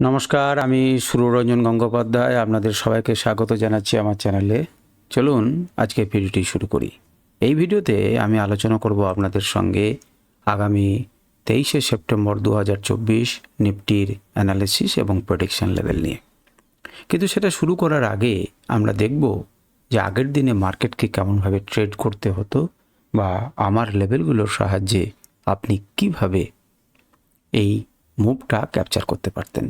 নমস্কার, আমি সুররঞ্জন গঙ্গোপাধ্যায়, আপনাদের সবাইকে স্বাগত জানাচ্ছি আমার চ্যানেলে। চলুন, আজকে ভিডিওটি শুরু করি। এই ভিডিওতে আমি আলোচনা করব আপনাদের সঙ্গে আগামী তেইশে সেপ্টেম্বর দু হাজার চব্বিশ নিফটির অ্যানালিসিস এবং প্রোটেকশন লেভেল নিয়ে। কিন্তু সেটা শুরু করার আগে আমরা দেখব যে আগের দিনে মার্কেটকে কেমনভাবে ট্রেড করতে হতো বা আমার লেভেলগুলোর সাহায্যে আপনি কীভাবে এই মুভটা ক্যাপচার করতে পারতেন।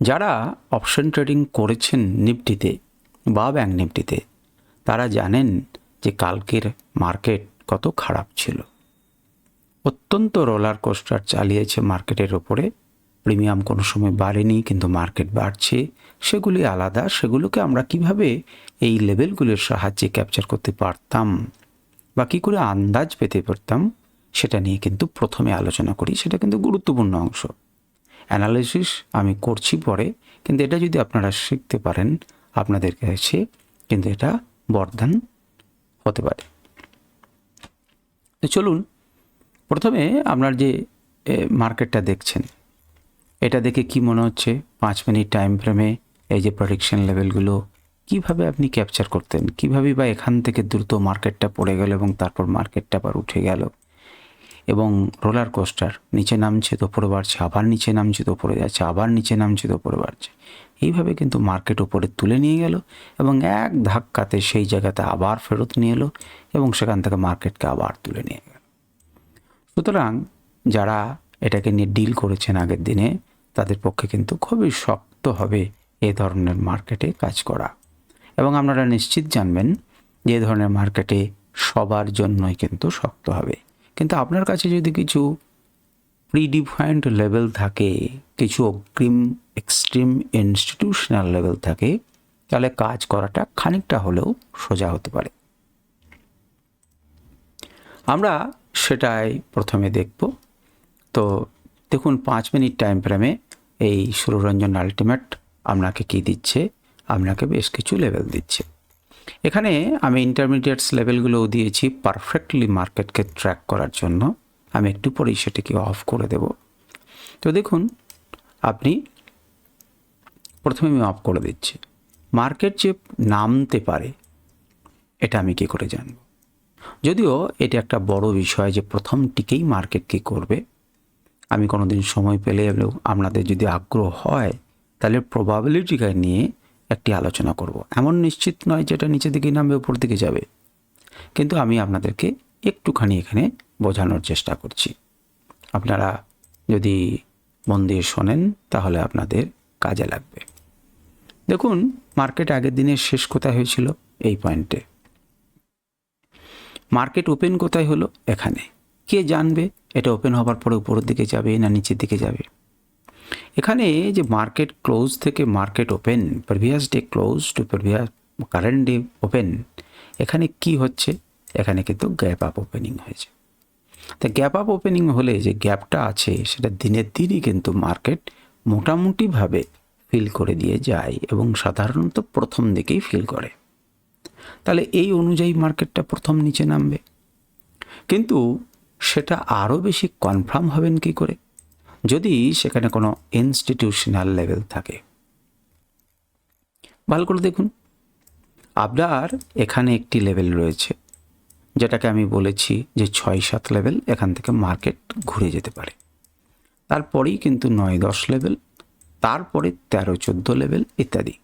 যারা অপশন ট্রেডিং করেছেন নিফটিতে বা ব্যাঙ্ক নিফটিতে, তারা জানেন যে কালকের মার্কেট কত খারাপ ছিল। অত্যন্ত রোলার কোস্টার চালিয়েছে মার্কেটের ওপরে। প্রিমিয়াম কোনো সময় বাড়েনি, কিন্তু মার্কেট বাড়ছে। সেগুলি আলাদা। সেগুলোকে আমরা কীভাবে এই লেভেলগুলোর সাহায্যে ক্যাপচার করতে পারতাম বা কী করে আন্দাজ পেতে পারতাম, সেটা নিয়ে কিন্তু প্রথমে আলোচনা করি। সেটা কিন্তু গুরুত্বপূর্ণ অংশ। অ্যানালিসিস আমি করছি পরে, কিন্তু এটা যদি আপনারা শিখতে পারেন, আপনাদের কাছে কিন্তু এটা বরদান হতে পারে। তো চলুন, প্রথমে আপনার যে মার্কেটটা দেখছেন, এটা দেখে কি মনে হচ্ছে? পাঁচ মিনিট টাইম ফ্রেমে এই যে প্রোডিকশন লেভেলগুলো কীভাবে আপনি ক্যাপচার করতেন? কীভাবে বা এখান থেকে দ্রুত মার্কেটটা পড়ে গেল এবং তারপর মার্কেটটা আবার উঠে গেল? এবং রোলার কোস্টার, নিচে নামছে তো উপরে বাড়ছে, আবার নিচে নামছে তো উপরে যাচ্ছে, আবার নিচে নামছে তো উপরে বাড়ছে। এইভাবে কিন্তু মার্কেট উপরে তুলে নিয়ে গেল এবং এক ধাক্কাতে সেই জায়গাতে আবার ফেরত নিয়ে এলো এবং সেখান থেকে মার্কেটকে আবার তুলে নিয়ে গেল। সুতরাং যারা এটাকে নিয়ে ডিল করেছেন আগের দিনে, তাদের পক্ষে কিন্তু খুবই শক্ত হবে এ ধরনের মার্কেটে কাজ করা। এবং আপনারা নিশ্চিত জানবেন যে ধরনের মার্কেটে সবার জন্যই কিন্তু শক্ত হবে। কিন্তু আপনার কাছে যদি কিছু প্রিডিফাইন্ড লেভেল থাকে, কিছু অগ্রিম এক্সট্রিম ইনস্টিটিউশনাল লেভেল থাকে, তাহলে কাজ করাটা খানিকটা হলেও সোজা হতে পারে। আমরা সেটাই প্রথমে দেখব। তো দেখুন, পাঁচ মিনিট টাইম ফ্রেমে এই সুররঞ্জন আলটিমেট আপনাকে কি দিচ্ছে? আপনাকে বেশ কিছু লেভেল দিচ্ছে। এখানে আমি ইন্টারমিডিয়েটস লেভেলগুলোও দিয়েছি পারফেক্টলি মার্কেটকে ট্র্যাক করার জন্য। আমি একটু পরেই সেটিকে অফ করে দেব। তো দেখুন, আপনি প্রথমে আমি অফ করে দিচ্ছি। মার্কেট যে নামতে পারে, এটা আমি কি করে জানব? যদিও এটা একটা বড় বিষয় যে প্রথম টিকেই মার্কেট কী করবে। আমি কোনোদিন সময় পেলে আপনাদের যদি আগ্রহ হয়, তাহলে প্রবাবিলিটিকে নিয়ে একটি আলোচনা করব। এমন নিশ্চিত নয় যেটা নিচের দিকে নামবে, উপর দিকে যাবে। কিন্তু আমি আপনাদেরকে একটুখানি এখানে বোঝানোর চেষ্টা করছি। আপনারা যদি মন দিয়ে শোনেন, তাহলে আপনাদের কাজে লাগবে। দেখুন, মার্কেট আগের দিনের শেষ কোথায় হয়েছিল? এই পয়েন্টে। মার্কেট ওপেন কোথায় হলো? এখানে। কে জানবে? এটা ওপেন হবার পরে উপরের দিকে যাবে না নিচের দিকে যাবে? এখানে যে মার্কেট ক্লোজ থেকে market open previous day close to previous current day open এখানে কি হচ্ছে? এখানে কিন্তু গ্যাপ আপ ওপেনিং হয়েছে। তা গ্যাপ আপ ওপেনিং হলে যে গ্যাপটা আছে, সেটা দিনের দিনই কিন্তু মার্কেট মোটামুটিভাবে ফিল করে দিয়ে যায় এবং সাধারণত প্রথম দিকেই ফিল করে। তাহলে এই অনুযায়ী মার্কেটটা প্রথম নিচে নামবে। কিন্তু সেটা আরও বেশি কনফার্ম হবেন কি করে? যদি সেখানে কোনো ইনস্টিটিউশনাল লেভেল থাকে। ভালো করে দেখুন। আপনার এখানে একটি লেভেল রয়েছে, যেটাকে আমি বলেছি যে ছয় সাত লেভেল এখান থেকে মার্কেট ঘুরে যেতে পারে। তারপরেই কিন্তু নয় দশ লেভেল তারপরে তেরো চোদ্দ লেভেল ইত্যাদি।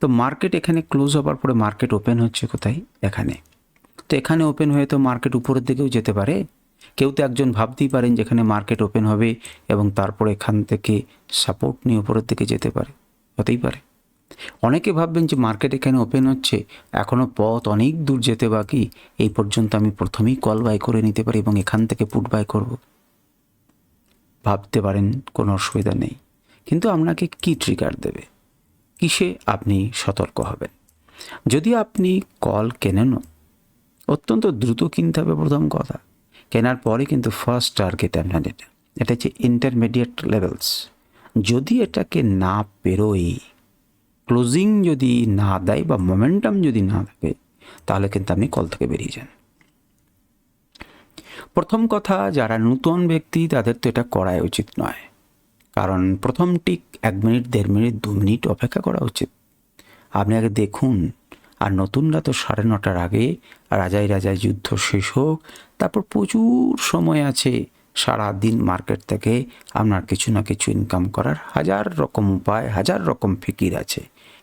তো মার্কেট এখানে ক্লোজ হবার পরে মার্কেট ওপেন হচ্ছে কোথায়? এখানে। তো এখানে ওপেন হয়ে তো মার্কেট উপরের দিকেও যেতে পারে কেউ তো একজন ভাবতেই পারেন যেখানে মার্কেট ওপেন হবে এবং তারপর এখান থেকে সাপোর্ট নিয়ে উপরের দিকে যেতে পারে, হতেই পারে। অনেকে ভাববেন যে মার্কেট এখানে ওপেন হচ্ছে এখনও পথ অনেক দূর যেতে বাকি, এই পর্যন্ত আমি প্রথমেই কল বাই করে নিতে পারি এবং এখান থেকে পুট বাই করব। ভাবতে পারেন, কোনো অসুবিধা নেই। কিন্তু আপনাকে কি ট্রিগার দেবে? কিসে আপনি সতর্ক হবেন? যদি আপনি কল কেনেনও অত্যন্ত দ্রুত কিনতে হবে প্রথম কথা। কেনার পরে কিন্তু ফার্স্ট টার্গেট আপনার এটা। এটা হচ্ছে ইন্টারমিডিয়েট লেভেলস যদি এটাকে না পেরোই ক্লোজিং যদি না দেয় বা মোমেন্টাম যদি না থাকে, তাহলে কিন্তু আপনি কল থেকে বেরিয়ে যান। প্রথম কথা, যারা নূতন ব্যক্তি, তাদের তো এটা করাই উচিত নয়। কারণ প্রথম টিক এক মিনিট, দেড় মিনিট, দু মিনিট অপেক্ষা করা উচিত। আপনি আগে দেখুন আর নতুনরা তো সাড়ে নটার আগে রাজাই রাজায় যুদ্ধ শেষ হোক, তারপর প্রচুর সময় আছে সারা দিন মার্কেট থেকে আপনার কিছু না কিছু ইনকাম করার। হাজার রকম উপায়, হাজার রকম ফিকির আছে।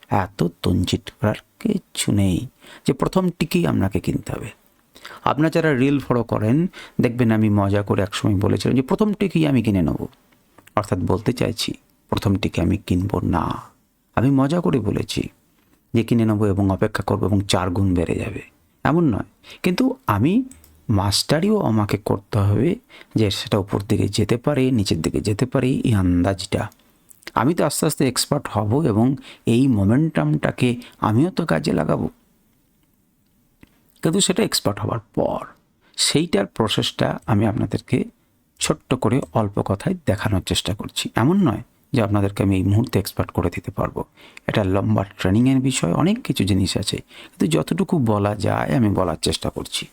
এত তঞ্জিত করার কিচ্ছু নেই যে প্রথম টিকেই আপনাকে কিনতে হবে। আপনার যারা রিল ফলো করেন, দেখবেন আমি মজা করে একসময় বলেছিলাম যে প্রথম টিকেই আমি কিনে নেব। অর্থাৎ বলতে চাইছি, প্রথম টিকে আমি কিনবো না। আমি মজা করে বলেছি। যে কিনে নেব এবং অপেক্ষা করব এবং চার গুণ বেড়ে যাবে। এমন নয়। কিন্তু আমি মাস্টারিও আমাকে করতে হবে যে সেটা উপর দিকে যেতে পারে, নিচের দিকে যেতে পারে, এই আন্দাজটা। আমি তো আস্তে আস্তে এক্সপার্ট হব এবং এই মোমেন্টামটাকে আমিও তো কাজে লাগাবো। কিন্তু সেটা এক্সপার্ট হওয়ার পর সেইটার প্রসেসটা আমি আপনাদেরকে ছোট্ট করে অল্প কথায় দেখানোর চেষ্টা করছি। এমন নয় যে আপনাদেরকে আমি এই মুহূর্তে এক্সপার্ট করে দিতে পারব। এটা লম্বা ট্রেনিংয়ের বিষয়, অনেক কিছু জিনিস আছে। কিন্তু যতটুকু বলা যায়, আমি বলার চেষ্টা করছি।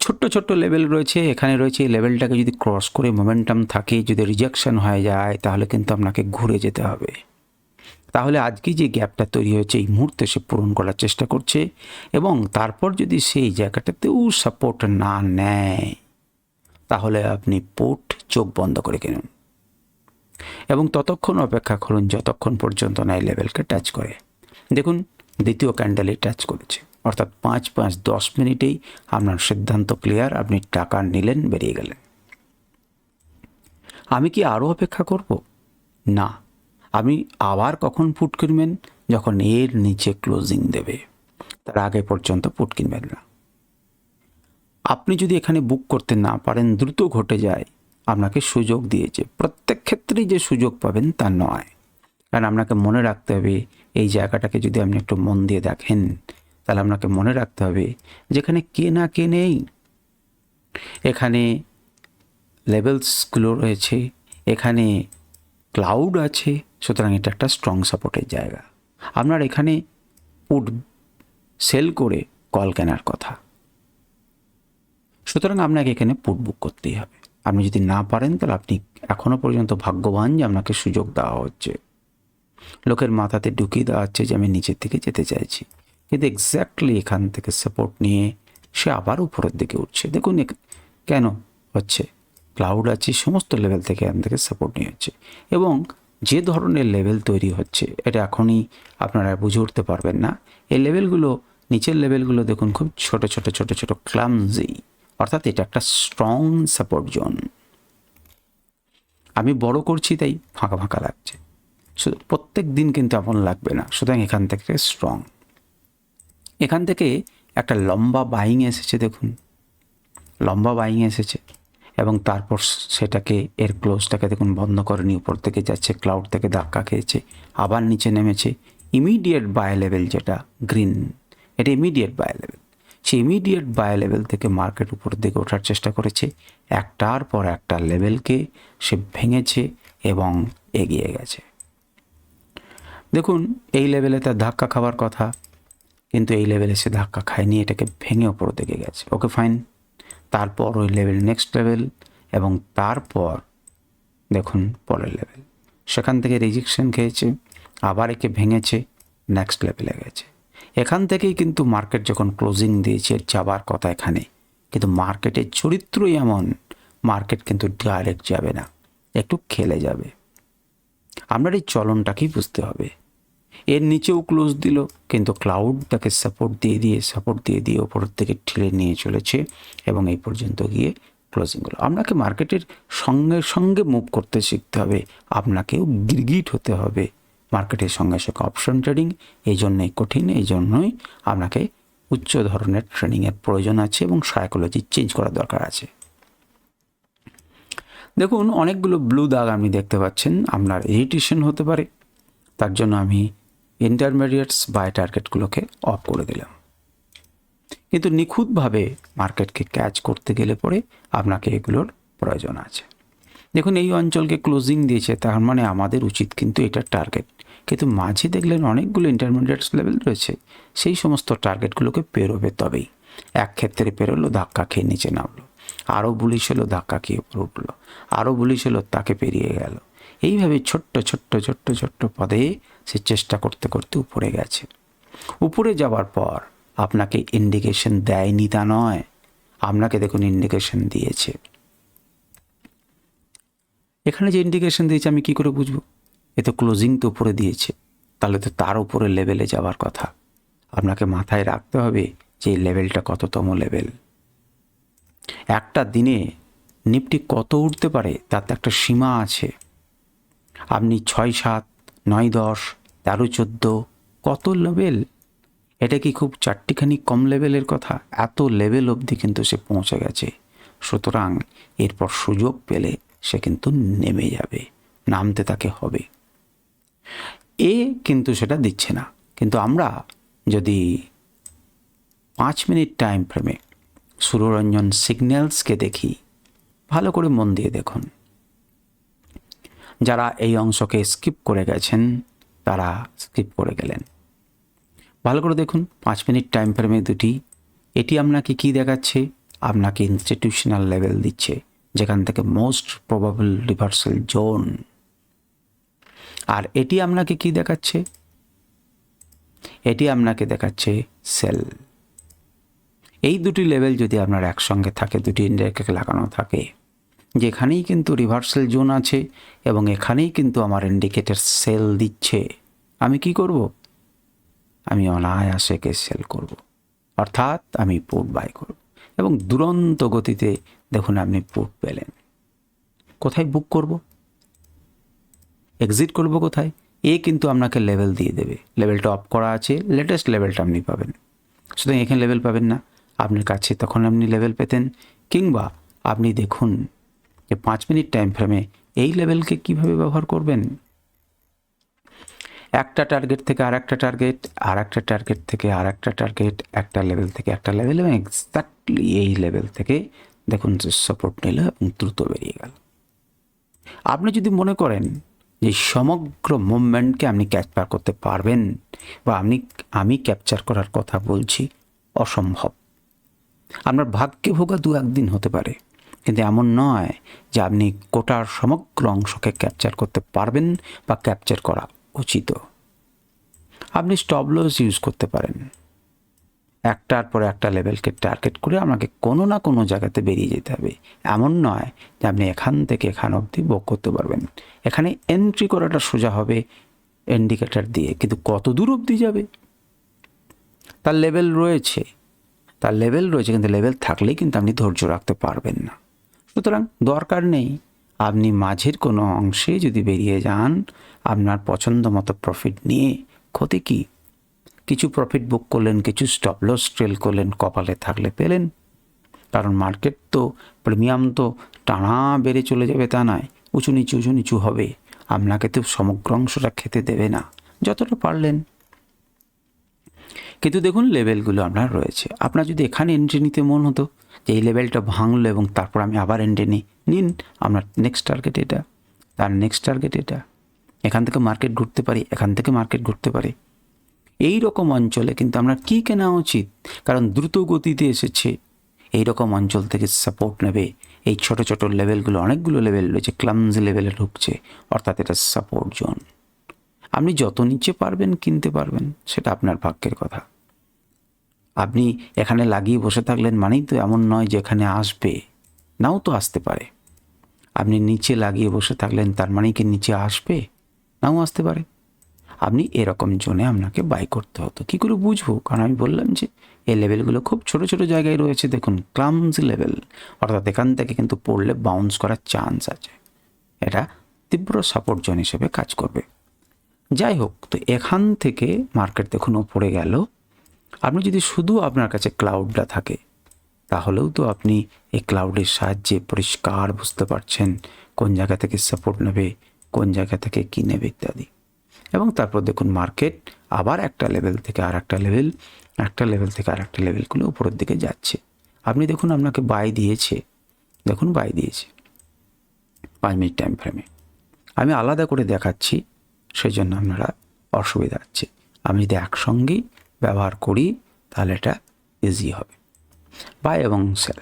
ছোট্ট ছোট্ট লেভেল রয়েছে, এখানে রয়েছে, এই লেভেলটাকে যদি ক্রস করে মোমেন্টাম থাকে, যদি রিজেকশন হয়ে যায়, তাহলে কিন্তু আপনাকে ঘুরে যেতে হবে। তাহলে আজকে যে গ্যাপটা তৈরি হয়েছে, এই মুহূর্তে সে পূরণ করার চেষ্টা করছে এবং তারপর যদি সেই জায়গাটাতেও সাপোর্ট না নেয়, তাহলে আপনি পোর্ট চোখ বন্ধ করে কিনুন। এবং ততক্ষণ অপেক্ষা করুন যতক্ষণ পর্যন্ত না এই লেভেলকে টাচ করে। দেখুন, দ্বিতীয় ক্যান্ডেলে টাচ করেছে। অর্থাৎ পাঁচ পাঁচ দশ মিনিটেই আপনার সিদ্ধান্ত ক্লিয়ার আপনি টাকা নিলেন, বেরিয়ে গেলেন। আমি কি আরও অপেক্ষা করব? না। আমি আবার কখন পুট কিনবেন? যখন এর নিচে ক্লোজিং দেবে। তার আগে পর্যন্ত পুট কিনবেন না। আপনি যদি এখানে বুক করতে না পারেন, দ্রুত ঘটে যায়। আপনাকে সুযোগ দিয়েছে। প্রত্যেক ক্ষেত্রেই যে সুযোগ পাবেন তা নয়। কারণ আপনাকে মনে রাখতে হবে, এই জায়গাটাকে যদি আপনি একটু মন দিয়ে দেখেন, তাহলে আপনাকে মনে রাখতে হবে, যেখানে কে না কে নেই। এখানে লেভেলসগুলো রয়েছে, এখানে ক্লাউড আছে, সুতরাং এটা একটা স্ট্রং সাপোর্টের জায়গা। আপনার এখানে পুট সেল করে কল কেনার কথা। সুতরাং আপনাকে এখানে পুট বুক করতেই হবে। আপনি যদি না পারেন, তাহলে আপনি এখনও পর্যন্ত ভাগ্যবান যে আপনাকে সুযোগ দেওয়া হচ্ছে। লোকের মাথাতে ঢুকিয়ে দেওয়া হচ্ছে যে আমি নিচের দিকে যেতে চাইছি। কিন্তু এক্স্যাক্টলি এখান থেকে সাপোর্ট নিয়ে সে আবার উপরের দিকে উঠছে। দেখুন কেন হচ্ছে? ক্লাউড আছে, সমস্ত লেভেল থেকে এখান থেকে সাপোর্ট নিয়ে হচ্ছে। এবং যে ধরনের লেভেল তৈরি হচ্ছে, এটা এখনই আপনারা বুঝে উঠতে পারবেন না। এই লেভেলগুলো নিচের লেভেলগুলো দেখুন খুব ছোট ছোট ছোট ছোট ক্লামজি অর্থাৎ এটা একটা স্ট্রং সাপোর্ট জোন আমি বড় করছি, তাই ফাঁকা ফাঁকা লাগছে। প্রত্যেক দিন কিন্তু এমন লাগবে না, সুতরাং এখান থেকে স্ট্রং এখান থেকে একটা লম্বা বাইং এসেছে, দেখুন। লম্বা বাইং এসেছে, এবং তারপর সেটাকে, এর ক্লোজটাকে দেখুন, বন্ধ করেনি উপর থেকে যাচ্ছে ক্লাউড থেকে ধাক্কা খেয়েছে, আবার নিচে নেমেছে। ইমিডিয়েট বাই লেভেল যেটা গ্রিন এটা ইমিডিয়েট বাই লেভেল সে ইমিডিয়েট বাই লেভেল থেকে মার্কেট উপর দিকে ওঠার চেষ্টা করেছে, একটার পর একটা লেভেলকে সে ভেঙেছে এবং এগিয়ে গেছে। দেখুন, এই লেভেলে তার ধাক্কা খাওয়ার কথা, কিন্তু এই লেভেলে সে ধাক্কা খায়নি, এটাকে ভেঙে ওপর দিকে গেছে। ওকে ফাইন তারপর ওই লেভেল নেক্সট লেভেল এবং তারপর দেখুন পরের লেভেল সেখান থেকে রিজেকশন খেয়েছে, আবার একে ভেঙেছে নেক্সট লেভেলে গেছে। এখান থেকেই কিন্তু মার্কেট যখন ক্লোজিং দিয়েছে যাবার কথা এখানে, কিন্তু মার্কেটের চরিত্রই এমন, মার্কেট কিন্তু ডাইরেক্ট যাবে না, একটু খেলে যাবে। আপনার এই চলনটাকেই বুঝতে হবে। এর নিচেও ক্লোজ দিল, কিন্তু ক্লাউড তাকে সাপোর্ট দিয়ে দিয়ে সাপোর্ট দিয়ে দিয়ে ওপরের থেকে ঠেলে নিয়ে চলেছে এবং এই পর্যন্ত গিয়ে ক্লোজিং হলো। আপনাকে মার্কেটের সঙ্গে সঙ্গে মুভ করতে শিখতে হবে, আপনাকেও গিরগিট হতে হবে। মার্কেটের সঙ্গে সঙ্গে অপশন ট্রেডিং এই জন্যই কঠিন, এই জন্যই আপনাকে উচ্চ ধরনের ট্রেনিংয়ের প্রয়োজন আছে এবং সাইকোলজি চেঞ্জ করার দরকার আছে। দেখুন, অনেকগুলো ব্লু দাগ আপনি দেখতে পাচ্ছেন, আপনার ইরিটেশন হতে পারে। তার জন্য আমি ইন্টারমিডিয়েটস বাই টার্গেটগুলোকে অফ করে দিলাম। কিন্তু নিখুঁতভাবে মার্কেটকে ক্যাচ করতে গেলে পরে আপনাকে এগুলোর প্রয়োজন আছে। দেখুন, এই অঞ্চলকে ক্লোজিং দিয়েছে, তার মানে আমাদের উচিত কিন্তু এটা টার্গেট কিন্তু মাঝে দেখলেন অনেকগুলো ইন্টারমিডিয়েটস লেভেল রয়েছে, সেই সমস্ত টার্গেটগুলোকে পেরোবে তবেই। এক ক্ষেত্রে পেরোলো, ধাক্কা খেয়ে নিচে নামলো। আরও বুলিশ হলো, ধাক্কা খেয়ে উপরে উঠল। আরও বুলিশ হলো, তাকে পেরিয়ে গেল। এইভাবে ছোট্ট ছোট্ট ছোট্ট ছোট্ট পদে সে চেষ্টা করতে করতে উপরে গেছে। উপরে যাওয়ার পর আপনাকে ইন্ডিকেশন দেয়নি তা নয়। আপনাকে দেখুন ইন্ডিকেশন দিয়েছে। এখানে যে ইন্ডিকেশন দিয়েছে আমি কি করে বুঝব? এ তো ক্লোজিং তো উপরে দিয়েছে। তাহলে তো তার উপরে লেভেলে যাওয়ার কথা। আপনাকে মাথায় রাখতে হবে যে এই লেভেলটা কততম লেভেল একটা দিনে নিফটি কত উঠতে পারে, তার তো একটা সীমা আছে। আপনি ছয় সাত, নয় দশ, তেরো চোদ্দ, কত লেভেল এটা কি খুব চারটিখানি কম লেভেলের কথা? এত লেভেল অবধি কিন্তু সে পৌঁছে গেছে। সুতরাং এরপর সুযোগ পেলে সে কিন্তু নেমে যাবে, নামতে তাকে হবে। এ কিন্তু সেটা দিচ্ছে না। কিন্তু আমরা যদি পাঁচ মিনিট টাইম ফ্রেমে সুররঞ্জন সিগন্যালসকে দেখি, ভালো করে মন দিয়ে দেখুন। যারা এই অংশকে স্কিপ করে গেছেন, তারা স্কিপ করে গেলেন। ভালো করে দেখুন, পাঁচ মিনিট টাইম ফ্রেমে দুটি। এটি আপনাকে কি দেখাচ্ছে? আপনাকে ইনস্টিটিউশনাল লেভেল দিচ্ছে। যেখান থেকে মোস্ট প্রবাবল রিভার্সাল জোন আর এটি আপনাকে কি দেখাচ্ছে? এটি আপনাকে দেখাচ্ছে সেল এই দুটি লেভেল যদি আপনার একসঙ্গে থাকে, দুটি ইন্ডিয়াকে লাগানো থাকে, যেখানেই কিন্তু রিভার্সাল জোন আছে এবং এখানেই কিন্তু আমার ইন্ডিকেটর সেল দিচ্ছে, আমি কি করব? আমি অনায়াসে কে সেল করব, অর্থাৎ আমি পুট বাই করব এবং দুরন্ত গতিতে দেখুন, আপনি পুট পেলেন। কোথায় বুক করব? এক্সিট করব কোথায়? এ কিন্তু আপনাকে লেভেল দিয়ে দেবে। লেভেলটা অফ করা আছে লেটেস্ট লেভেলটা আপনি পাবেন। সুতরাং এখানে লেভেল পাবেন না। আপনার কাছে তখন আপনি লেভেল পেতেন, কিংবা আপনি দেখুন যে পাঁচ মিনিট টাইম ফ্রেমে এই লেভেলকে কীভাবে ব্যবহার করবেন? একটা টার্গেট থেকে আর একটা টার্গেট আর একটা টার্গেট থেকে আর একটা টার্গেট একটা লেভেল থেকে একটা লেভেল এবং এক্স্যাক্টলি এই লেভেল থেকে দেখুন সাপোর্ট নিল এবং দ্রুত বেরিয়ে গেল। আপনি যদি মনে করেন যে সমগ্র মুভমেন্টকে আপনি ক্যাপচার করতে পারবেন বা আপনি, আমি ক্যাপচার করার কথা বলছি, অসম্ভব। আপনার ভাগ্যে ভোগা দু একদিন হতে পারে, কিন্তু এমন নয় যে আপনি কোটার সমগ্র অংশকে ক্যাপচার করতে পারবেন বা ক্যাপচার করা উচিত। আপনি স্টপ লস ইউজ করতে পারেন। একটার পর একটা লেভেলকে টার্গেট করে আমাকে কোনো না কোনো জায়গাতে বেরিয়ে যেতে হবে। এমন নয় যে আপনি এখান থেকে এখান অবধি বুক করতে পারবেন। এখানে এন্ট্রি করাটা সোজা হবে ইন্ডিকেটার দিয়ে, কিন্তু কত দূর অবধি যাবে? তার লেভেল রয়েছে। তার লেভেল রয়েছে, কিন্তু লেভেল থাকলেই কিন্তু আপনি ধৈর্য রাখতে পারবেন না। সুতরাং দরকার নেই। আপনি মাঝের কোনো অংশে যদি বেরিয়ে যান, আপনার পছন্দ মতো প্রফিট নিয়ে ক্ষতি কী? কিছু প্রফিট বুক করলেন, কিছু স্টপ লস ট্রেল করলেন, কপালে থাকলে পেলেন। কারণ মার্কেট তো প্রিমিয়াম তো টানা বেড়ে চলে যাবে তা নয়, উঁচু নিচু উঁচু নিচু হবে। আপনাকে তো সমগ্র অংশটা খেতে দেবে না, যতটা পারলেন। কিন্তু দেখুন লেভেলগুলো আপনার রয়েছে। আপনার যদি এখানে এন্ট্রি নিতে মন হতো, যে এই লেভেলটা ভাঙলো এবং তারপর আমি আবার এন্ট্রি নিই নিন, আপনার নেক্সট টার্গেট এটা, তার নেক্সট টার্গেট এটা। এখান থেকে মার্কেট ঘুরতে পারি, এখান থেকে মার্কেট ঘুরতে পারে। এই রকম অঞ্চলে কিন্তু আমরা কি কেনা উচিত? কারণ দ্রুত গতিতে এসেছে। এই রকম অঞ্চল থেকে সাপোর্ট নেবে। এই ছোট ছোট লেভেলগুলো অনেকগুলো লেভেল রয়েছে ক্লামজি লেভেলে ঢুকছে। অর্থাৎ এটা সাপোর্ট জোন আপনি যত নিচে পারবেন, কিনতে পারবেন, সেটা আপনার ভাগ্যের কথা। আপনি এখানে লাগিয়ে বসে থাকলেন মানেই তো এমন নয় যে এখানে আসবে। নাও তো আসতে পারে। আপনি নিচে লাগিয়ে বসে থাকলেন, তার মানে কি নিচে আসবে? নাও আসতে পারে। আপনি এরকম জোনে আপনাকে বাই করতে হতো। কী করে বুঝব? কারণ আমি বললাম যে, এই লেভেলগুলো খুব ছোট ছোট জায়গায় রয়েছে। দেখুন ক্লামস লেভেল অর্থাৎ এখান থেকে কিন্তু পড়লে বাউন্স করার চান্স আছে। এটা তীব্র সাপোর্ট জোন হিসেবে কাজ করবে। যাই হোক, তো এখান থেকে মার্কেট দেখুন ওপরে গেল। আপনি যদি শুধু আপনার কাছে ক্লাউডটা থাকে, তাহলেও তো আপনি এই ক্লাউডের সাহায্যে পরিষ্কার বুঝতে পারছেন কোন জায়গা থেকে সাপোর্ট নেবে, কোন জায়গা থেকে কী নেবে ইত্যাদি। এবং তারপর দেখুন মার্কেট আবার একটা লেভেল থেকে আর একটা লেভেল একটা লেভেল থেকে আর একটা লেভেলগুলো উপরের দিকে যাচ্ছে। আপনি দেখুন আপনাকে বাই দিয়েছে। দেখুন বাই দিয়েছে। পাঁচ মিনিট টাইম ফ্রেমে আমি আলাদা করে দেখাচ্ছি সেই জন্য আপনারা অসুবিধা হচ্ছে। আমি যদি একসঙ্গেই ব্যবহার করি, তাহলে এটা ইজি হবে। বাই এবং সেল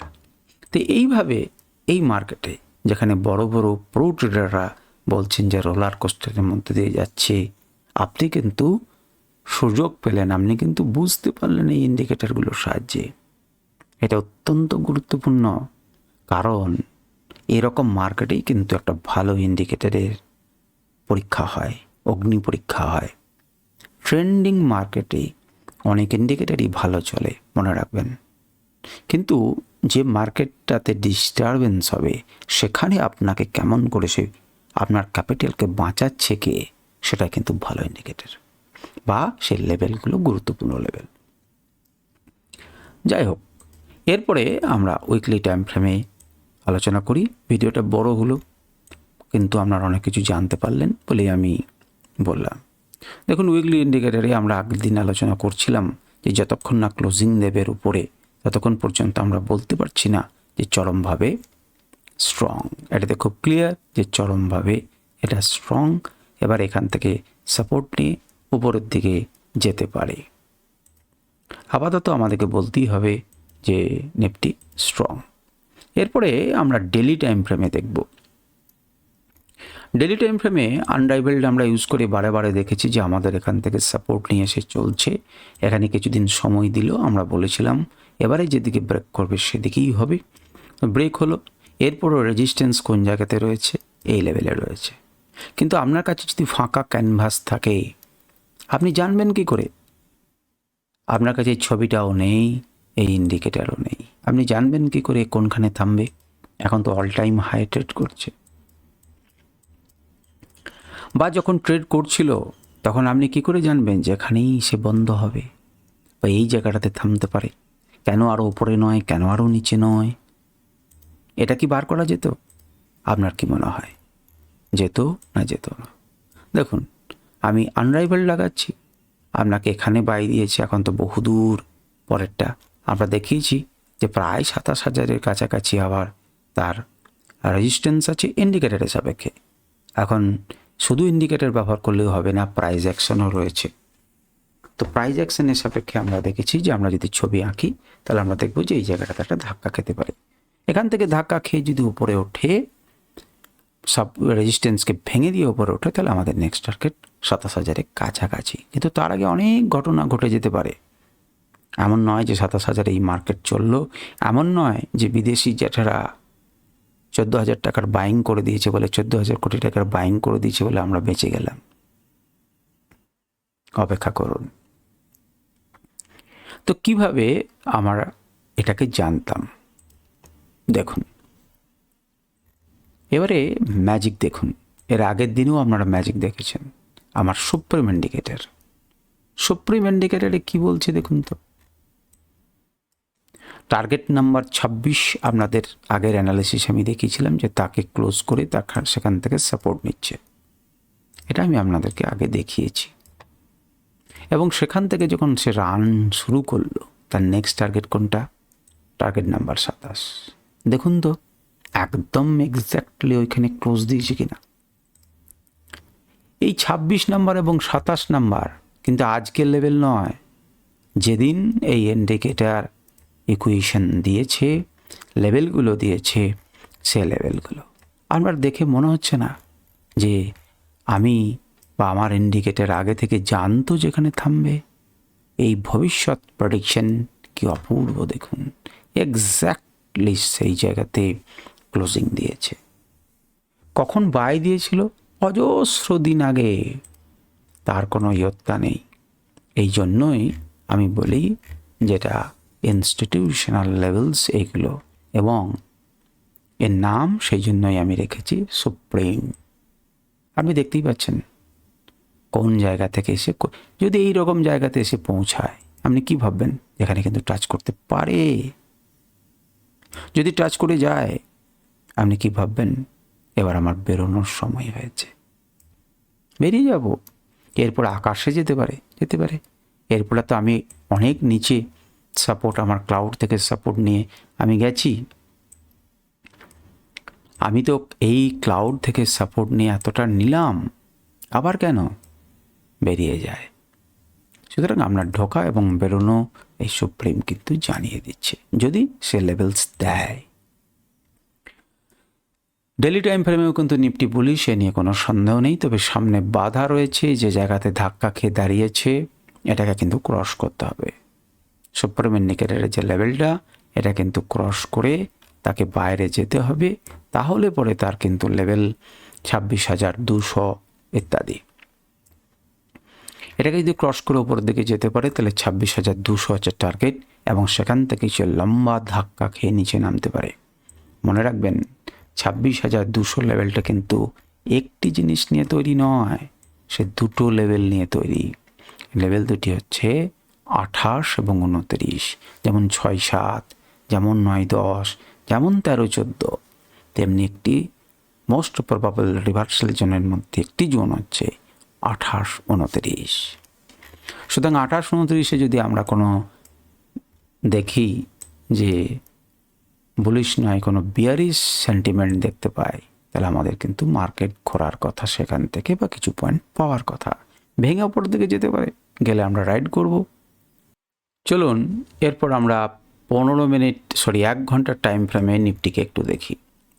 তো এইভাবে এই মার্কেটে যেখানে বড় বড় প্রো ট্রেডাররা বলছেন যে রোলার কোস্টারের মধ্যে দিয়ে যাচ্ছে আপনি কিন্তু সুযোগ পেলেন, আপনি কিন্তু বুঝতে পারলেন এই ইন্ডিকেটারগুলোর সাহায্যে। এটা অত্যন্ত গুরুত্বপূর্ণ কারণ এরকম মার্কেটেই কিন্তু একটা ভালো ইন্ডিকেটারের পরীক্ষা হয়, অগ্নি পরীক্ষা হয়। ট্রেন্ডিং মার্কেটে অনেক ইন্ডিকেটারই ভালো চলে, মনে রাখবেন। কিন্তু যে মার্কেটটাতে ডিস্টারবেন্স হবে, সেখানে আপনাকে কেমন করে সে আপনার ক্যাপিটালকে বাঁচাচ্ছে কে? সেটা কিন্তু ভালো ইন্ডিকেটর বা সেই লেভেলগুলো গুরুত্বপূর্ণ লেভেল যাই হোক এরপরে আমরা উইকলি টাইম ফ্রেমে আলোচনা করি। ভিডিওটা বড় হলো, কিন্তু আপনারা অনেক কিছু জানতে পারলেন বলেই আমি বললাম। দেখুন উইকলি ইন্ডিকেটারে আমরা আগের দিন আলোচনা করছিলাম যে যতক্ষণ না ক্লোজিং দেবের উপরে, ততক্ষণ পর্যন্ত আমরা বলতে পারছি না যে চরমভাবে স্ট্রং এটাতে খুব ক্লিয়ার যে চরমভাবে এটা স্ট্রং এবার এখান থেকে সাপোর্ট নিয়ে উপরের দিকে যেতে পারে। আপাতত আমাদেরকে বলতেই হবে যে নিফটি স্ট্রং এরপরে আমরা ডেলি টাইম ফ্রেমে দেখব। ডেলি টাইম ফ্রেমে আনরাইভেলড আমরা ইউজ করে বারে বারে দেখেছি যে আমাদের এখান থেকে সাপোর্ট নিয়ে এসে চলছে। এখানে কিছুদিন সময় দিল, আমরা বলেছিলাম, এবারে যেদিকে ব্রেক করবে সেদিকেই হবে। ব্রেক হলো, এরপরও রেজিস্ট্যান্স কোন জায়গাতে রয়েছে? এই লেভেলে রয়েছে। কিন্তু আপনার কাছে যদি ফাঁকা ক্যানভাস থাকে, আপনি জানবেন কি করে? আপনার কাছে ছবিটাও নেই, এই ইন্ডিকেটারও নেই। আপনি জানবেন কি করে কোনখানে থামবে? এখন তো অল টাইম হাই ট্রেড করছে। বা যখন ট্রেড করছিল, তখন আপনি কি করে জানবেন যে এখানেই সে বন্ধ হবে? বা এই জায়গাটাতে থামতে পারে। কেন আরও উপরে নয়? কেন আরও নিচে নয়? এটা কি বার করা যেত? আপনার কি মনে হয়? যেত না যেত না। দেখুন, আমি আনরাইভেল লাগাচ্ছি। আপনাকে এখানে বাই দিয়েছি, এখন তো বহুদূর পরেরটা আমরা দেখিয়েছি যে প্রায় সাতাশ হাজারের কাছাকাছি আবার তার রেজিস্ট্যান্স আছে ইন্ডিকেটারের সাপেক্ষে। এখন শুধু ইন্ডিকেটর ব্যবহার করলেও হবে না প্রাইজ অ্যাকশনও রয়েছে। তো প্রাইজ অ্যাকশনের সাপেক্ষে আমরা দেখেছি যে আমরা যদি ছবি আঁকি, তাহলে আমরা দেখব যে এই জায়গাটাতে একটা ধাক্কা খেতে পারে। এখান থেকে ধাক্কা খেয়ে যদি উপরে ওঠে সব রেজিস্ট্যান্সকে ভেঙে দিয়ে ওপরে ওঠে, তাহলে আমাদের নেক্সট টার্গেট সাতাশ হাজারের কাছাকাছি। কিন্তু তার আগে অনেক ঘটনা ঘটে যেতে পারে। এমন নয় যে সাতাশ হাজারে এই মার্কেট চলল, এমন নয় যে বিদেশি জ্যাঠারা চোদ্দ হাজার টাকার বাইং করে দিয়েছে বলে, চোদ্দ হাজার কোটি টাকার বাইং করে দিয়েছে বলে আমরা বেঁচে গেলাম। অপেক্ষা করুন। তো কীভাবে আমরা এটাকে জানতাম? দেখুন এবারে ম্যাজিক দেখুন। এর আগের দিনেও আপনারা ম্যাজিক দেখেছেন। আমার সুপ্রিম ইন্ডিকেটার সুপ্রিম ইন্ডিকেটারে কি বলছে দেখুন তো? টার্গেট নাম্বার ছাব্বিশ আপনাদের আগের অ্যানালিসিস আমি দেখিয়েছিলাম যে তাকে ক্লোজ করে তার সেখান থেকে সাপোর্ট নিচ্ছে। এটা আমি আপনাদেরকে আগে দেখিয়েছি। এবং সেখান থেকে যখন সে রান শুরু করল, তার নেক্সট টার্গেট কোনটা? টার্গেট নাম্বার সাতাশ। দেখুন তো একদম এক্স্যাক্টলি ওইখানে ক্লোজ দিয়েছে কিনা। এই ছাব্বিশ নাম্বার এবং সাতাশ নাম্বার কিন্তু আজকের লেভেল নয়। যেদিন এই ইন্ডিকেটার ইকুয়েশন দিয়েছে লেভেলগুলো দিয়েছে, সে লেভেলগুলো আমার দেখে মনে হচ্ছে না যে আমি বা আমার ইন্ডিকেটার আগে থেকে জানতো যেখানে থামবে। এই ভবিষ্যৎ প্রেডিকশন কি অপূর্ব দেখুন। এক্স্যাক্টলি সেই জায়গাতে ক্লোজিং দিয়েছে। কখন বাই দিয়েছিল? অজস্র দিন আগে। তার কোনো ইয়ত্তা নেই। এই জন্যই আমি বলি যেটা ইনস্টিটিউশনাল লেভেলস এইগুলো এবং এর নাম সেই জন্যই আমি রেখেছি সুপ্রিম আপনি দেখতেই পাচ্ছেন কোন জায়গা থেকে এসে যদি এই রকম জায়গাতে এসে পৌঁছায়, আপনি কি ভাববেন? এখানে কিন্তু টাচ করতে পারে। যদি টাচ করে যায় আপনি কি ভাববেন? এবার আমার বেরোনোর সময় হয়েছে। বেরিয়ে যাব। এরপর আকাশে যেতে পারে যেতে পারে। এরপরে তো আমি অনেক নিচে সাপোর্ট আমার ক্লাউড থেকে সাপোর্ট নিয়ে আমি গেছি। আমি তো এই ক্লাউড থেকে সাপোর্ট নিয়ে এতটা নিলাম, আবার কেন? বেরিয়ে যায়। সুতরাং আপনার ঢোকা এবং বেরোনো এই সুপ্রিম কিন্তু জানিয়ে দিচ্ছে। যদি সে লেভেলস দেয়। ডেলি টাইম ফ্রেমেও কিন্তু নিফটি বলি সে নিয়ে কোনো সন্দেহ নেই, তবে সামনে বাধা রয়েছে যে জায়গাতে ধাক্কা খেয়ে দাঁড়িয়েছে, এটাকে কিন্তু ক্রস করতে হবে। সুপ্রিম ইন্ডিকেটারের যে লেভেলটা, এটা কিন্তু ক্রস করে তাকে বাইরে যেতে হবে, তাহলে পরে তার কিন্তু লেভেল ছাব্বিশ হাজার দুশো ইত্যাদি। এটাকে যদি ক্রস করে ওপরের দিকে যেতে পারে, তাহলে ছাব্বিশ হাজার দুশো হচ্ছে টার্গেট, এবং সেখান থেকে সে লম্বা ধাক্কা খেয়ে নিচে নামতে পারে। মনে রাখবেন ছাব্বিশ হাজার দুশো লেভেলটা কিন্তু একটি জিনিস নিয়ে তৈরি নয়, সে দুটো লেভেল নিয়ে তৈরি। লেভেল দুটি হচ্ছে আঠাশ এবং উনত্রিশ, যেমন ছয় সাত, যেমন নয় দশ, যেমন তেরো চোদ্দ। তেমনি একটি মোস্ট প্রবাবল রিভার্সাল জোনের মধ্যে একটি জোন হচ্ছে আঠাশ উনত্রিশ। সুতরাং আঠাশ উনত্রিশে যদি আমরা কোনো দেখি যে বুলিশ নয়, কোনো বিয়ারিশ সেন্টিমেন্ট দেখতে পাই তাহলে আমাদের কিন্তু মার্কেট ঘোরার কথা সেখান থেকে বা কিছু পয়েন্ট পাওয়ার কথা। ভেঙে ওপর দিকে যেতে পারে, গেলে আমরা রাইড করব। চলুন, এরপর আমরা পনেরো মিনিট, সরি, এক ঘণ্টার টাইম ফ্রেমে নিফটিকে একটু দেখি।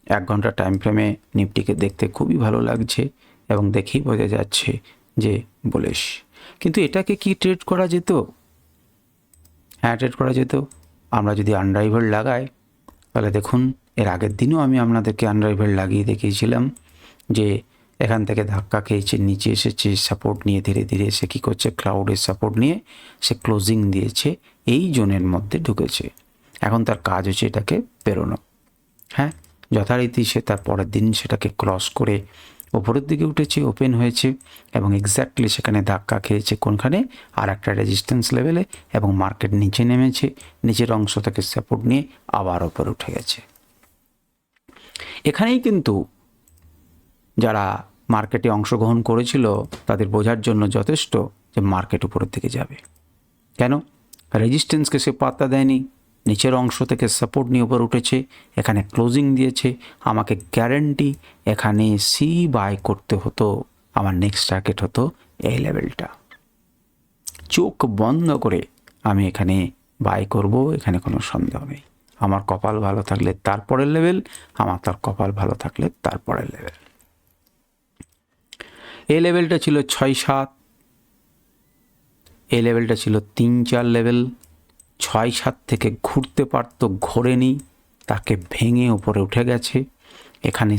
এক ঘণ্টার টাইম ফ্রেমে নিফটিকে দেখতে খুবই ভালো লাগছে এবং দেখেই বোঝা যাচ্ছে যে বলিস কিন্তু এটাকে কি ট্রেড করা যেত? হ্যাঁ ট্রেড করা যেত। আমরা যদি আনড্রাইভার লাগাই তাহলে দেখুন, এর আগের দিনও আমি আপনাদেরকে আনড্রাইভেল লাগিয়ে দেখিয়েছিলাম যে এখান থেকে ধাক্কা খেয়েছে নিচে এসেছে সাপোর্ট নিয়ে ধীরে ধীরে সে কী করছে ক্লাউডের সাপোর্ট নিয়ে সে ক্লোজিং দিয়েছে, এই জোনের মধ্যে ঢুকেছে। এখন তার কাজ হচ্ছে এটাকে পেরোনো। হ্যাঁ? যথারীতি সে তার পরের দিন সেটাকে ক্রস করে ওপরের দিকে উঠেছে ওপেন হয়েছে এবং এক্স্যাক্টলি সেখানে ধাক্কা খেয়েছে কোনখানে? আর একটা রেজিস্ট্যান্স লেভেলে এবং মার্কেট নিচে নেমেছে, নিচের অংশ থেকে সাপোর্ট নিয়ে আবার ওপরে উঠে গেছে। এখানেই কিন্তু যারা মার্কেটে অংশগ্রহণ করেছিল, তাদের বোঝার জন্য যথেষ্ট যে মার্কেট উপরের দিকে যাবে। কেন? রেজিস্ট্যান্সকে সে পাত্তা দেয়নি। নিচের অংশ থেকে সাপোর্ট নিয়ে উপর উঠেছে, এখানে ক্লোজিং দিয়েছে, আমাকে গ্যারেন্টি এখানে সি বাই করতে হতো, আমার নেক্সট টার্গেট হতো এই লেভেলটা চোখ বন্ধ করে আমি এখানে বাই করব, এখানে কোনো সন্দেহ নেই। আমার কপাল ভালো থাকলে তারপরের লেভেল আমার তার কপাল ভালো থাকলে তারপরের লেভেল এই লেভেলটা ছিল ছয় সাত, এই লেভেলটা ছিল তিন চার লেভেল ছয় সাত থেকে ঘুরতে পারতো ঘোরেনি, তাকে ভেঙে ওপরে উঠে গেছে। এখানে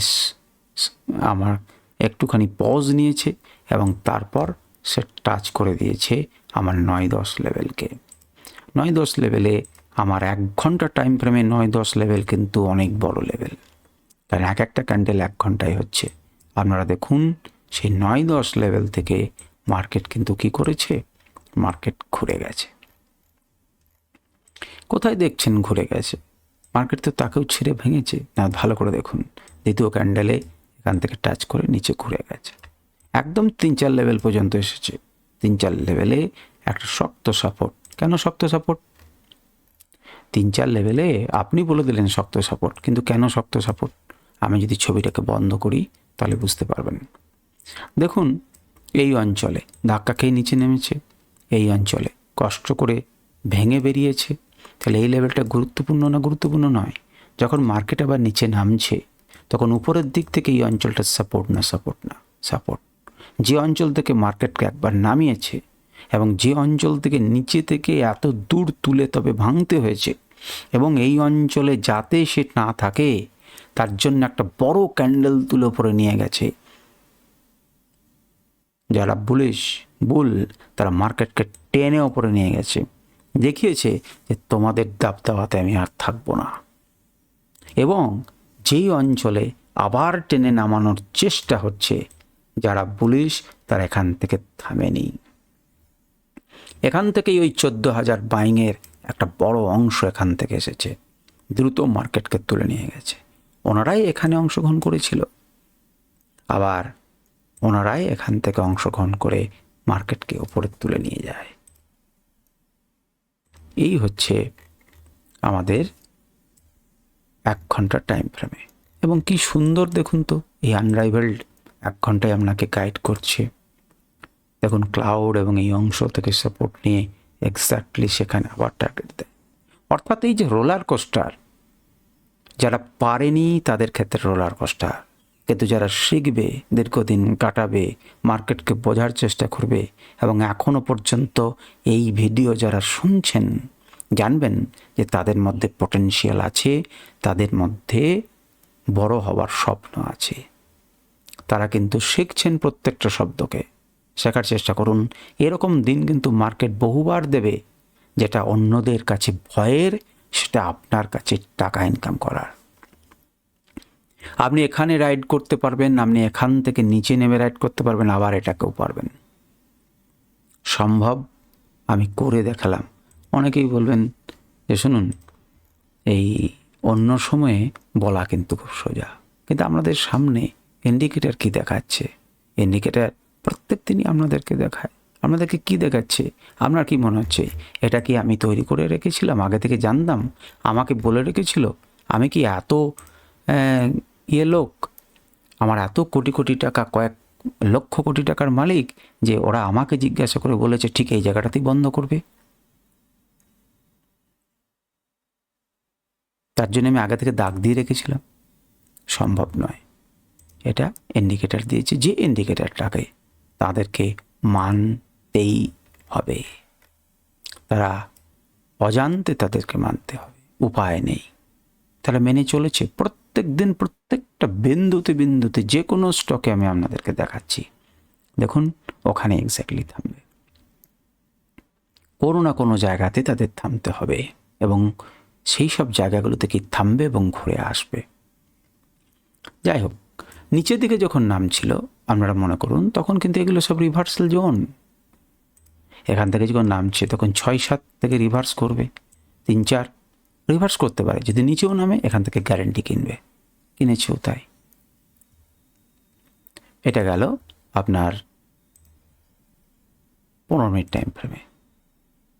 আমার একটুখানি পজ নিয়েছে এবং তারপর সে টাচ করে দিয়েছে আমার নয় দশ লেভেলকে নয় দশ লেভেলে আমার এক ঘণ্টা টাইম ফ্রেমে নয় দশ লেভেল কিন্তু অনেক বড় লেভেল কারণ এক একটা ক্যান্ডেল এক ঘন্টায় হচ্ছে। আপনারা দেখুন, সেই নয় দশ লেভেল থেকে মার্কেট কিন্তু কি করেছে? মার্কেট ঘুরে গেছে। কোথায় দেখছেন ঘুরে গেছে? মার্কেট তো তাকেও ছিঁড়ে ভেঙেছে। না, ভালো করে দেখুন। দ্বিতীয় ক্যান্ডেলে এখান থেকে টাচ করে নিচে ঘুরে গেছে। একদম তিন চার লেভেল পর্যন্ত এসেছে। তিন চার লেভেলে একটা শক্ত সাপোর্ট। কেন শক্ত সাপোর্ট? তিন চার লেভেলে আপনি বলে দিলেন শক্ত সাপোর্ট, কিন্তু কেন শক্ত সাপোর্ট? আমি যদি ছবিটাকে বন্ধ করি, তাহলে বুঝতে পারবেন। দেখুন, এই অঞ্চলে ধাক্কা খেয়ে নিচে নেমেছে। এই অঞ্চলে কষ্ট করে ভেঙে বেরিয়েছে। তাহলে এই লেভেলটা গুরুত্বপূর্ণ না গুরুত্বপূর্ণ নয়? যখন মার্কেট আবার নিচে নামছে, তখন উপরের দিক থেকে এই অঞ্চলটা সাপোর্ট না সাপোর্ট না সাপোর্ট যে অঞ্চল থেকে মার্কেটকে একবার নামিয়েছে এবং যে অঞ্চল থেকে নিচে থেকে এত দূর তুলে তবে ভাঙতে হয়েছে এবং এই অঞ্চলে যাতে সে না থাকে, তার জন্য একটা বড় ক্যান্ডেল তুলে উপরে নিয়ে গেছে। যারা বুলিশ বুল তারা মার্কেটকে টেনে ওপরে নিয়ে গেছে। দেখিয়েছে যে তোমাদের দাব দাওয়াতে আমি আর থাকব না। এবং যেই অঞ্চলে আবার টেনে নামানোর চেষ্টা হচ্ছে, যারা পুলিশ তারা এখান থেকে থামেনি। এখান থেকেই ওই চোদ্দ হাজার বাইংয়ের একটা বড় অংশ এখান থেকে এসেছে, দ্রুত মার্কেটকে তুলে নিয়ে গেছে। ওনারাই এখানে অংশগ্রহণ করেছিল। আবার ওনারাই এখান থেকে অংশগ্রহণ করে মার্কেটকে ওপরে তুলে নিয়ে যায়। এই হচ্ছে আমাদের এক ঘণ্টার টাইম ফ্রেমে এবং কি সুন্দর দেখুন তো, এই আনরাইভেলড এক ঘন্টায় আপনাকে গাইড করছে। দেখুন ক্লাউড এবং এই অংশ থেকে সাপোর্ট নিয়ে এক্স্যাক্টলি সেখানে আবার টার্গেট দেয়। অর্থাৎ এই যে রোলার কোস্টার যারা পারেনি তাদের ক্ষেত্রে রোলার কোস্টার কিন্তু যারা শিখবে, দীর্ঘদিন কাটাবে, মার্কেটকে বোঝার চেষ্টা করবে এবং এখনও পর্যন্ত এই ভিডিও যারা শুনছেন, জানবেন যে তাদের মধ্যে পটেনশিয়াল আছে, তাদের মধ্যে বড় হওয়ার স্বপ্ন আছে। তারা কিন্তু শিখছেন প্রত্যেকটা শব্দকে। শেখার চেষ্টা করুন। এরকম দিন কিন্তু মার্কেট বহুবার দেবে, যেটা অন্যদের কাছে ভয়ের, সেটা আপনার কাছে টাকা ইনকাম করার। আপনি এখানে রাইড করতে পারবেন, আপনি এখান থেকে নিচে নেমে রাইড করতে পারবেন, আবার এটাকেও পারবেন। সম্ভব? আমি করে দেখালাম। অনেকেই বলবেন যে শুনুন, এই অন্য সময়ে বলা কিন্তু খুব সোজা। কিন্তু আমাদের সামনে ইন্ডিকেটার কি দেখাচ্ছে? ইন্ডিকেটার প্রত্যেক দিনই আপনাদেরকে দেখায়। আপনাদেরকে কি দেখাচ্ছে? আপনার কি মনে হচ্ছে? এটা কি আমি তৈরি করে রেখেছিলাম? আগে থেকে জানতাম? আমাকে বলে রেখেছিল? আমি কি এত ইয়ে লোক, আমার এত কোটি কোটি টাকা, কয়েক লক্ষ কোটি টাকার মালিক যে ওরা আমাকে জিজ্ঞাসা করে বলেছে, ঠিক এই জায়গাটাতেই বন্ধ করবে? তার জন্য আমি আগে থেকে দাগ দিয়ে রেখেছিলাম। সম্ভব নয়। এটা ইন্ডিকেটার দিয়েছে যে ইন্ডিকেটারটাকে তাদেরকে মানতেই হবে। তারা অজান্তে তাদেরকে মানতে হবে। উপায় নেই। তারা মেনে চলেছে। প্রত্যেক দিন প্রত্যেকটা বিন্দুতে বিন্দুতে যে কোনো স্টকে আমি আপনাদেরকে দেখাচ্ছি। দেখুন, ওখানে এক্স্যাক্টলি থামবে। কোনো না কোনো জায়গাতে তাদের থামতে হবে এবং সেই সব জায়গাগুলোতে কি থামবে এবং ঘুরে আসবে। যাই হোক, নিচের দিকে যখন নাম ছিল আপনারা মনে করুন, তখন কিন্তু এগুলো সব রিভার্সাল জোন এখান থেকে যখন নামছে, তখন ছয় সাত থেকে রিভার্স করবে। তিন চার রিভার্স করতে পারে। যদি নিচেও নামে, এখান থেকে গ্যারেন্টি কিনবে। কিনেছেও তাই। এটা গেল আপনার পনেরো মিনিট টাইম ফ্রেমে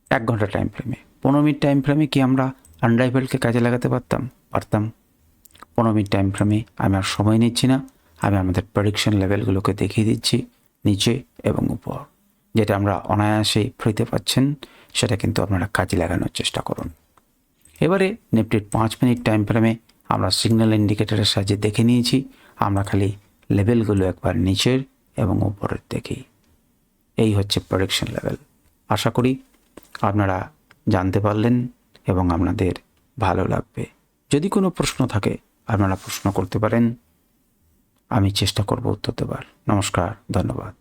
এক ঘণ্টা টাইম ফ্রেমে পনেরো মিনিট টাইম ফ্রেমে কি আমরা আনরাইভেলকে কাজে লাগাতে পারতাম? পারতাম। পনেরো মিনিট টাইম ফ্রেমে আমি আর সময় নিচ্ছি না। আমি আমাদের প্রডিকশন লেভেলগুলোকে দেখিয়ে দিচ্ছি, নিচে এবং উপর। যেটা আমরা অনায়াসেই ফ্রিতে পাচ্ছেন, সেটা কিন্তু আপনারা কাজে লাগানোর চেষ্টা করুন। এবারে নিফটির পাঁচ মিনিট টাইম ফ্রেমে আমরা সিগন্যাল ইন্ডিকেটরের সাহায্যে দেখে নিয়েছি। আমরা খালি লেভেলগুলো একবার নিচের এবং উপরের দেখি। এই হচ্ছে প্রোডাকশন লেভেল আশা করি আপনারা জানতে পারলেন এবং আপনাদের ভালো লাগবে। যদি কোনো প্রশ্ন থাকে, আপনারা প্রশ্ন করতে পারেন। আমি চেষ্টা করব উত্তর দেবার। নমস্কার, ধন্যবাদ।